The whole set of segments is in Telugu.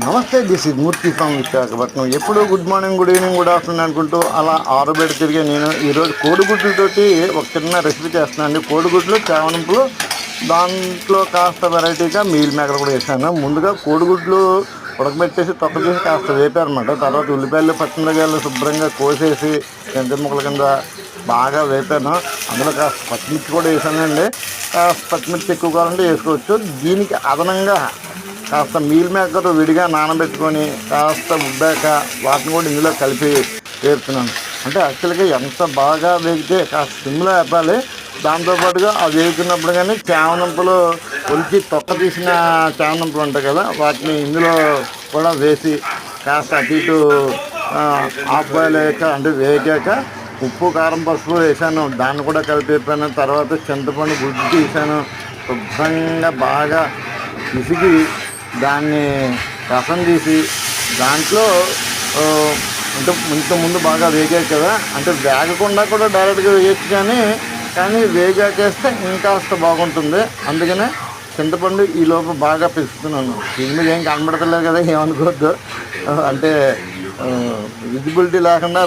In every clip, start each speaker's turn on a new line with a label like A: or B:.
A: నమస్తే దిస్ ఇస్ మూర్తి స్వామి విశాఖపట్నం. ఎప్పుడు good morning good evening good afternoon అనుకుంటూ అలా ఆరుబెడి తిరిగే నేను ఈరోజు కోడిగుడ్లతోటి ఒక చిన్న రెసిపీ చేస్తున్నాను అండి. కోడిగుడ్లు చావనంపులు దాంట్లో కాస్త వెరైటీగా మీల్ మేకర్ కూడా వేసాను. ముందుగా కోడిగుడ్లు ఉడకబెట్టేసి తొక్క చేసి కాస్త వేపారనమాట తర్వాత ఉల్లిపాయలు పచ్చిమిరకాయలు శుభ్రంగా కోసేసి ఎంత ముక్కల కింద బాగా వేపాను. అందులో కాస్త పచ్చిమిర్చి కూడా వేసానండి. కాస్త పచ్చిమిర్చి ఎక్కువ కావాలంటే వేసుకోవచ్చు. దీనికి అదనంగా కాస్త మీల్ మేకర్ విడిగా నానబెట్టుకొని కాస్త ఉబ్బాక వాటిని కూడా ఇందులో కలిపి వేస్తున్నాను అంటే యాక్చువల్గా ఎంత బాగా వేగితే కాస్త సిమ్లో వేపాలి. దాంతోపాటుగా అవి వేగుతున్నప్పుడు కానీ చామనంపులు ఒలిచి తొక్క తీసిన చామనంపులు ఉంటాయి కదా వాటిని ఇందులో కూడా వేసి కాస్త అటు ఇటు ఆఫ్ బాయిల్ అయ్యాక అంటే వేగాక ఉప్పు కారం పసుపు వేసాను. దాన్ని కూడా కలిపేపాను తర్వాత చింతపండు గుడ్డు తీసాను. శుభ్రంగా బాగా విసిగి దాన్ని రసం తీసి దాంట్లో అంటే ఇంత ముందు బాగా వేగాయి కదా అంటే వేగకుండా కూడా డైరెక్ట్గా వేయచ్చు కానీ కానీ వేగాకేస్తే ఇంకాస్త బాగుంటుంది. అందుకనే చింతపండు ఈ లోపు బాగా పెంచుతున్నాను దీని మీద ఏం కనబడతలేదు కదా ఏమనుకోవద్దు. అంటే విజిబిలిటీ లేకుండా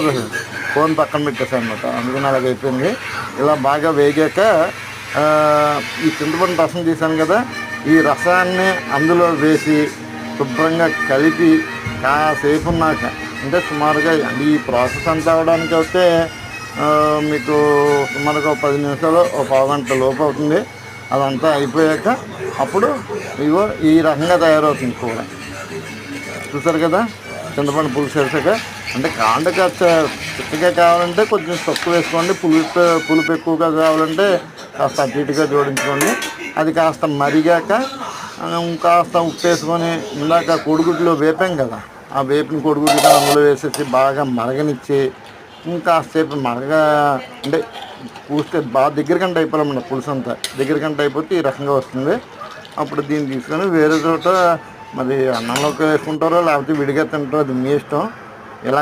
A: ఫోన్ పక్కన పెట్టేసాను అనమాట. అందుకని అలాగైపోయింది. ఇలా బాగా వేగాక ఈ చింతపండు రసం తీశాను కదా ఈ రసాన్ని అందులో వేసి శుభ్రంగా కలిపి కాసేపు ఉన్నాక అంటే సుమారుగా అంటే ఈ ప్రాసెస్ అంతా అవడానికి అయితే మీకు సుమారుగా ఒక పది నిమిషాలు ఒక పావు గంట లోపు అవుతుంది. అదంతా అయిపోయాక అప్పుడు ఇగో ఈ రకంగా తయారవుతుంది కూర. చూసారు కదా చింతపండు పులుసు వేసాక అంటే కాండ చిక్కగా కావాలంటే కొంచెం తక్కువ వేసుకోండి. పులుపు పులుపు ఎక్కువగా కావాలంటే కాస్త అటు ఇటుగా జోడించుకోండి. అది కాస్త మరిగాక కాస్త ఉప్పు వేసుకొని ఇందాక కోడిగుడ్లో వేపాం కదా ఆ వేపిన కోడిగుడ్లు అందులో వేసేసి బాగా మరగనిచ్చి ఇంకాసేపు మరగా అంటే పూస్తే బాగా దగ్గరకంట అయిపోవాలన్నమాట పులుసు అంతా. దగ్గరకంట అయిపోతే ఈ రకంగా వస్తుంది. అప్పుడు దీన్ని తీసుకొని వేరే చోట మరి అన్నంలోకి వేసుకుంటారో లేకపోతే విడిగా తింటారో అది మీ ఇష్టం.